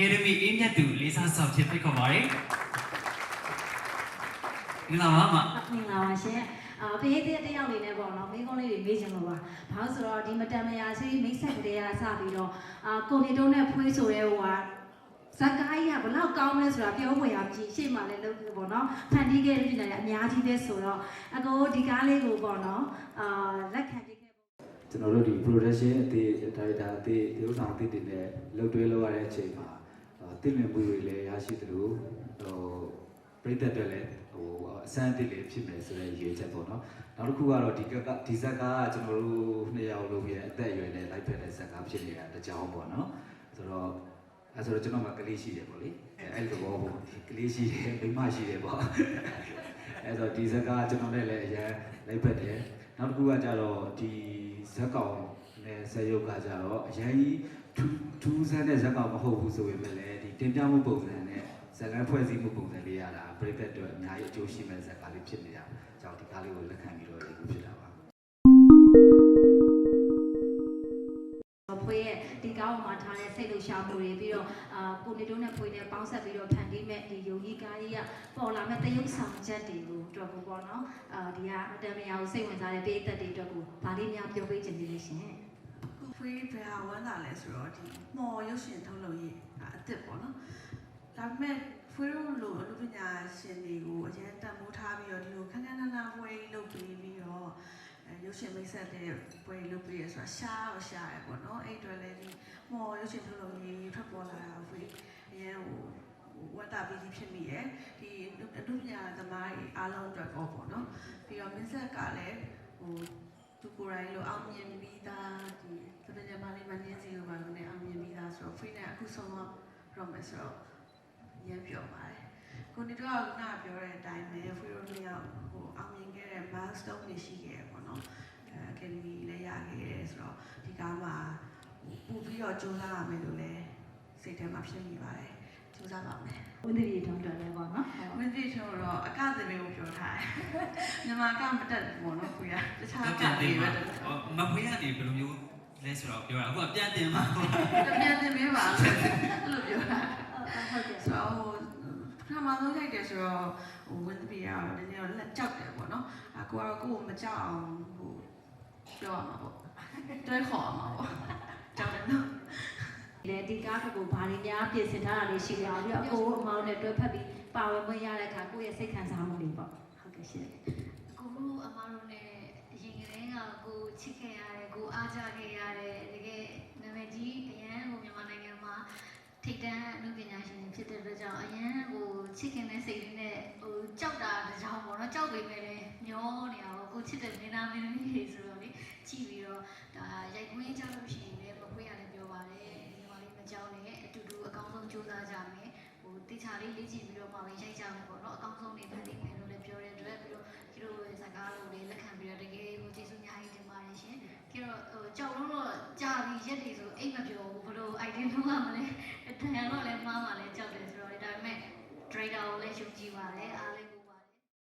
Academy အင်းမြတ်သူလေးစားဆောင်ဖြစ်ဖိတ်ခေါ်ပါတယ်မင်္ဂလာပါမမင်္ဂလာပါရှင်အာဖေးတဲ့တယောက်လေးနဲ့ပေါ့နော်မိကုန်းလေးတွေမေးချင်လို့ပါဘာလို့ဆိုတော့ဒီမတန်မယာစီမိတ်ဆက်ကလေးကစပြီးတော့အာကိုနေတုံးနဲ့ဖွေးဆိုတဲ့ဟိုဟာဇက်ကိုင်းကဘလောက်ကောင်းလဲဆိုတာပြောဖွယ်ရမရှိရှေ့မှာလည်းလုပ်ပြီးပေါ့နော်ဖန်တီးခဲ့တဲ့ပြည်နယ်အများကြီးပဲဆိုတော့အကိုဒီကားလေးကိုပေါ့နော်အာလက်ခံပေးခဲ့ကျွန်တော်တို့ဒီ production အသေးဒါရိုက်တာအသေးဒီဥစ္စာအသေးတွေနဲ့လုပ်တွဲလုပ်ရတဲ့အချိန်မှာ အာတည်လွင်မှုတွေလည်းရရှိသလိုဟိုပြိသက်တွေလည်းဟိုအစမ်းအသစ်လေးဖြစ်မယ်ဆိုတဲ့ရည်ရွယ်ချက်ပေါ့နော်နောက်တစ်ခုကတော့ဒီကကဒီဇက်ကားကကျွန်တော်တို့နှစ်ယောက်လုံးရဲ့အသက်အရွယ်နဲ့လိုက်ဖက်တဲ့ဇက်ကားဖြစ်နေတာတကြောင်ပေါ့နော်ဆိုတော့အဲဆိုတော့ကျွန်တော်မှကလေးရှိတယ်ပေါ့လေအဲအဲ့လိုဘောပေါ့ကလေးရှိတယ်မိန်းမရှိတယ်ပေါ့အဲဆိုတော့ဒီဇက်ကားကကျွန်တော်နဲ့လည်းအရင်လိုက်ဖက်တယ်နောက်တစ်ခုကကြတော့ဒီဇက်ကောင် နဲ့ဇက်ရုပ်ကကြတော့အရင်ကြီးထူးထူးဆန်းတဲ့ဇက်ကောင်မဟုတ်ဘူးဆိုပေမဲ့လည်းဒီတင်ပြမှုပုံစံနဲ့ဇက်လန်းဖွဲ့စည်းမှုပုံစံလေးရတာပြိသက်အတွက်အများကြီးအကျိုးရှိမဲ့ဇက်ကားလေးဖြစ်နေတာကြောင့်ဒီကားလေးကိုလက်ခံပြီး ရှားမှုတွေပြီးတော့အာကိုနေတုံးနဲ့ဖွေးနဲ့ပေါင်းဆက်ပြီးတော့ဖန်တီးမဲ့ဒီယုံကြီးကားကြီးကပေါ်လာမဲ့တရုပ်ဆောင်ချက်တွေကိုအတွက်ကိုပေါ့နော်အာဒီကအတမယာကိုစိတ်ဝင်စားတဲ့ပေးသက်တွေအတွက်ကိုဗာလေးများပြောပေးချင်သေးလို့ရှင်ခုဖွေးဘယ်ဟာဝမ်းသာလဲဆိုတော့ဒီမော်ရုပ်ရှင်ထုတ်လုပ်ရေးအစ်စ်ပေါ့နော်ဒါပေမဲ့ဖွေးတို့လိုအလူပညာရှင်တွေကို ရုပ်ရှင်မိတ်ဆက်တဲ့ပွဲလုပ်ပြီးရဆိုတာရှားတော့ရှားရပေါ့နော်အဲ့အတွက်လည်းဒီမော်ရုပ်ရှင်ထုတ်လုပ်ရေးထွက်ပေါ်လာတာဖွေးအရင်ဟိုဝတ်တာပြီးဖြစ်မိရယ်ဒီအလူပညာသမားတွေအားလုံးအတွက်ပေါ့ပေါ့နော်ပြီးတော့မင်းဆက်ကလည်းဟိုသူကိုယ်တိုင်လိုအောင်မြင်ပြီးသားဒီတပည့်မလေးမနင်းစီကိုပါလို့ねအောင်မြင်ပြီးသားဆိုတော့ free နဲ့အခုဆုံးတော့မယ်ဆိုတော့ရမ်းပြောပါတယ်ကိုနေတော့ကပြောတဲ့အတိုင်းပဲ free တို့နှစ်ယောက်ဟိုအောင်မြင်ခဲ့တဲ့ milestone တွေရှိခဲ့ရပေါ့နော်အဲ academy လည်းရခဲ့ တယ်ဆိုတော့ဒီကားမှာပို့ပြီးတော့ကြိုးစားရမယ်လို့လည်းစိတ်ထဲမှာဖြစ်မိပါတယ်ကြိုးစားပါမယ်ဦးသီရီထုံးတော်လည်းပေါ့နော်ဝင်းတိချုံတော့အကသမီးကိုပြောထားတယ်မြန်မာကမတက်ဘူးပေါ့နော်ကိုရတခြားတော့ကပြန်တတင်ည်းပဲပါတက်မဖွေးရနေဘယ်လိုမျိုးလဲဆိုတော့ပြောတာအခုကပြန်တင်ပါပြန်တင်ပေးပါလို့အဲ့လိုပြောတာဟုတ်ကဲ့ဆိုတော့ဟိုပထမဆုံးလိုက်တယ်ဆိုတော့ဟိုဝင်းသပီကတော့နည်းနည်းတော့လက်ကြောက်တယ်ပေါ့နော်အကိုကတော့ကိုယ်ကိုမကြောက်အောင်ဟိုပြောရမှာပေါ့ တွဲခေါ်ရမှာပေါ့ကြောက်တယ်နော်လေဒီကားကိုဘာတွေများပြင်ဆင်ထားတာလေးရှိရအောင်ပြီးတော့အကိုအမောင်းနဲ့တွဲဖက်ပြီးပါဝင်ခွင့်ရတဲ့အခါကိုယ့်ရဲ့စိတ်ခံစားမှုတွေပေါ့ဟုတ်ကဲ့ရှင်ကိုကိုအမတို့နဲ့အရင်ကတည်းကကိုချစ်ခဲ့ရတယ်ကိုအားကြခဲ့ရတယ်တကယ်နာမည်ကြီးအရန်ကိုမြန်မာနိုင်ငံမှာထိပ်တန်းအမှုပညာရှင်ဖြစ်တဲ့အတွက်ကြောင့်အရန်ကိုချစ်ခင်တဲ့စိတ်လေးနဲ့ဟိုကြောက်တာတစ်ကြောင်ပေါ့နော်ကြောက်ပေမဲ့လည်းမျောနေတာပေါ့ကိုချစ်တဲ့မင်းသားမင်းသမီးတွေဆိုတော့လေကြည့်ပြီးတော့ ဒါရိုက်ခွင်းကြလို့ရှိရင်လည်းမခွေးရတယ်ပြောပါတယ်ညီမလေးမကြောက်နဲ့အတူတူအကောင်းဆုံးကြိုးစားကြမယ်ဟိုတေချာလေးလေ့ကျင့်ပြီးတော့မှပဲရိုက်ကြမယ်ပေါ့နော်အကောင်းဆုံးနေဖန်တီးမယ်လို့လည်းပြောတဲ့အတွက်ပြီးတော့ကျတို့ရဲ့စကားလို့လေးလက်ခံပြီးတော့တကယ်ကိုကျေးဇူးအများကြီးတင်ပါတယ်ရှင်။ကျတော့ဟိုကြောက်လို့တော့ကြာပြီးရက်တွေဆိုအိတ်မပြောဘူး